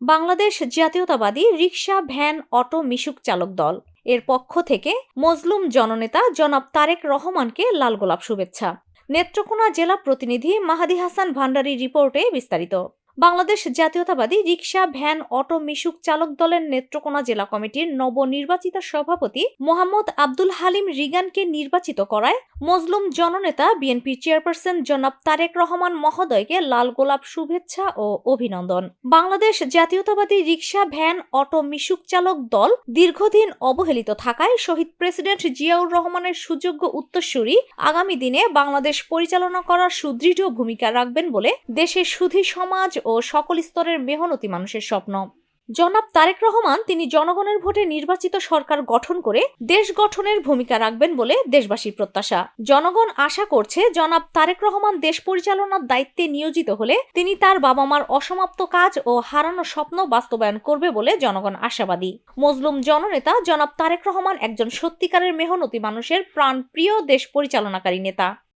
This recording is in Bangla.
বাংলাদেশ জাতীয়তাবাদী রিকশা, ভ্যান, অটো, মিশুক চালক দল। এর পক্ষ থেকে মজলুম জননেতা জনাব তারেক রহমানকে লাল গোলাপ শুভেচ্ছা। নেত্রকোনা জেলা প্রতিনিধি মাহাদি হাসান ভান্ডারী রিপোর্টে বিস্তারিত। বাংলাদেশ জাতীয়তাবাদী রিকশা, ভ্যান, অটো, মিশুক চালক দলের নেত্রকোনা জেলা কমিটির নবনির্বাচিত সভাপতি মোহাম্মদ আব্দুল হালিম রিগানকে নির্বাচিত করায় মজলুম জননেতা বিএনপি চেয়ারপারসন জনাব তারেক রহমান মহোদয়কে লাল গোলাপ শুভেচ্ছা ও অভিনন্দন। বাংলাদেশ জাতীয়তাবাদী রিকশা, ভ্যান, অটো, মিশুক চালক দল দীর্ঘদিন অবহেলিত থাকায় শহীদ প্রেসিডেন্ট জিয়াউর রহমানের সুযোগ্য উত্তরসূরি আগামী দিনে বাংলাদেশ পরিচালনা করার সুদৃঢ় ভূমিকা রাখবেন বলে দেশের সুধী সমাজ ও সকল স্তরের মেহনতি মানুষের স্বপ্ন। জনাব তারেক রহমান তিনি জনগণের ভোটে নির্বাচিত সরকার গঠন করে দেশ গঠনের ভূমিকা রাখবেন বলে দেশবাসীর প্রত্যাশা। জনগণ আশা করছে জনাব তারেক রহমান দেশ পরিচালনার দায়িত্বে নিয়োজিত হলে তিনি তার বাবা মার অসমাপ্ত কাজ ও হারানো স্বপ্ন বাস্তবায়ন করবে বলে জনগণ আশাবাদী। মজলুম জননেতা জনাব তারেক রহমান একজন সত্যিকারের মেহনতি মানুষের প্রাণপ্রিয় দেশ পরিচালনাকারী নেতা।